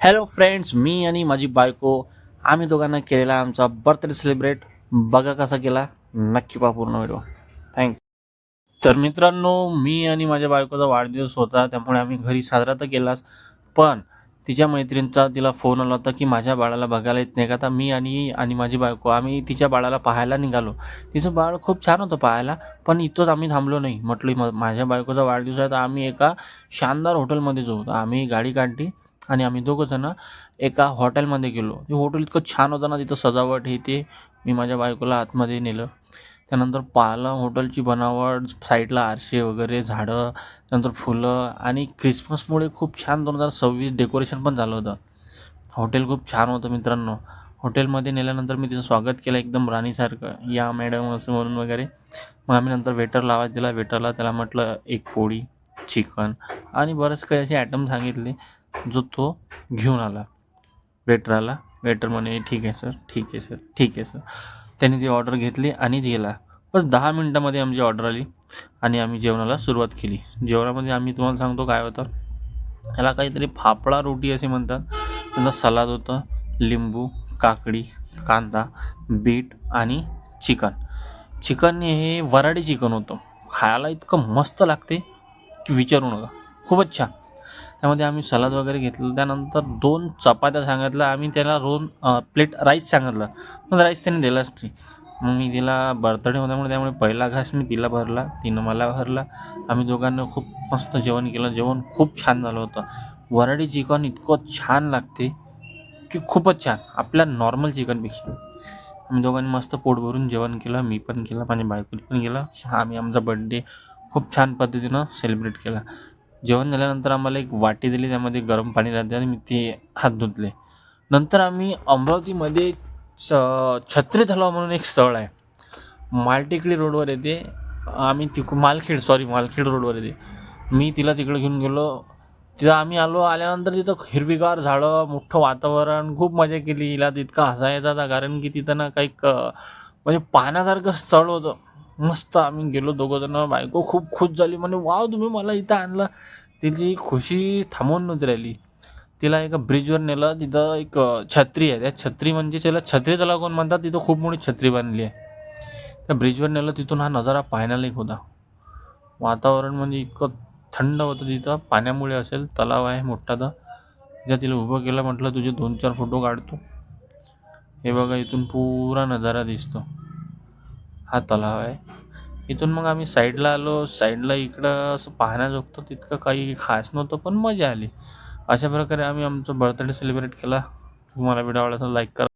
Hello friends मी आणि माझी बायको आम्ही दोघांना केलेला आमचा बर्थडे सेलिब्रेट बघा कसा केला. नक्की पहा पूर्ण व्हिडिओ थँक तर मित्रांनो मी आणि माझ्या बायकोचा वाढदिवस होता त्यामुळे आम्ही घरी साजरा तर केलाच पण तिच्या मैत्रिणीचा तिला फोन आला होता की माझ्या बाळाला बघायला येत नाही का? तर मी आणि आणि माझी बायको आम्ही तिच्या बाळाला पाहायला निघालो. तिचं बाळ खूप छान होतं पाहायला पण इथंच आम्ही थांबलो नाही. म्हटलं म माझ्या बायकोचा वाढदिवस आहे तर आम्ही एका शानदार हॉटेलमध्ये जाऊ. तर आम्ही गाडी काढली. आणि आम्ही दोघंजणं एका हॉटेलमध्ये गेलो. ते हॉटेल इतकं छान होतं ना तिथं सजावट हे ते. मी माझ्या बायकोला आतमध्ये नेलं. त्यानंतर पाहिलं हॉटेलची बनावट साईडला आरसे वगैरे झाडं त्यानंतर फुलं आणि क्रिसमसमुळे खूप छान दोन हजार सव्वीस डेकोरेशन पण झालं होतं. हॉटेल खूप छान होतं मित्रांनो. हॉटेलमध्ये नेल्यानंतर मी तिचं स्वागत केलं एकदम राणीसारखं. या मॅडम असं म्हणून वगैरे. मग आम्ही नंतर वेटर लावायला दिला. वेटरला त्याला म्हटलं एक पोळी चिकन आणि बरेच काही असे ॲटम सांगितले. जो तो घेऊन आला. वेटर आला. वेटर म्हणे ठीक आहे सर ठीक आहे सर ठीक आहे सर त्याने ती ऑर्डर घेतली आणि गेला. बस दहा मिनटामध्ये आमची ऑर्डर आली आणि आम्ही जेवणाला सुरुवात केली. जेवणामध्ये आम्ही तुम्हाला सांगतो काय होतं? याला काहीतरी फाफडा रोटी असे म्हणतात. त्यांना सलाद होतं लिंबू काकडी कांदा बीट आणि चिकन. चिकन हे वराडी चिकन होतं. खायला इतकं मस्त लागते की विचारू नका. खूपच छान. त्यामध्ये आम्ही सलाद वगैरे घेतलं. त्यानंतर दोन चपात्या सांगितल्या. आम्ही त्याला दोन प्लेट राईस सांगितलं. पण राईस त्याने दिलाच नाही. मग मी तिला बर्थडे होत्यामुळे त्यामुळे पहिला घास मी तिला भरला. तिनं मला भरला. आम्ही दोघांना खूप मस्त जेवण केलं. जेवण खूप छान झालं होतं. वराडी चिकन इतकं छान लागते की खूपच छान. आपल्या नॉर्मल चिकनपेक्षा. आम्ही दोघांनी मस्त पोट भरून जेवण केलं. मी पण केलं. माझ्या बायकोने पण केलं. आम्ही आमचा बड्डे खूप छान पद्धतीनं सेलिब्रेट केला. जेवण झाल्यानंतर आम्हाला एक वाटी दिली त्यामध्ये गरम पाणी राहते आणि मी ते हात धुतले. नंतर आम्ही अमरावतीमध्ये च छत्री तलाव म्हणून एक स्थळ आहे. मालटेकडी रोडवर येते. आम्ही तिक मालखेड सॉरी मालखेड रोडवर येते. मी तिला तिकडे घेऊन गेलो. तिथं आम्ही आलो आल्यानंतर तिथं हिरवीगार झाडं मोठं वातावरण खूप मजा केली. हिला तितका हसायचा कारण की तिथं ना काही क म्हणजे पाहण्यासारखं स्थळ होतं. मस्त आम्ही गेलो दोघंजणं बायको खूप खुश झाली. म्हणे वाव तुम्ही मला इथं आणलं. तिची खुशी थांबवून नव्हती राहिली. तिला एका ब्रिजवर नेलं. तिथं एक छत्री आहे. त्या छत्री म्हणजे त्याला छत्री त्याला कोण म्हणतात तिथं खूप मोठी छत्री बांधली आहे. त्या ब्रिजवर नेलं. तिथून हा नजारा पाहण्याला एक होता. वातावरण म्हणजे इतकं थंड होतं तिथं. पाण्यामुळे असेल तलाव आहे मोठा तर. तिथं तिला उभं केलं. म्हटलं तुझे दोन चार फोटो काढतो. हे बघा इथून पुरा नजारा दिसतो. हा तलाव आहे इथून मग आम्ही साईडला आलो. साईडला इकडं असं पाहण्याजोगतं तितकं काही खास नव्हतं पण मजा आली. अशा प्रकारे आम्ही आमचा बर्थडे सेलिब्रेट केला. तुम्हाला व्हिडिओ आवडला तर लाईक करा.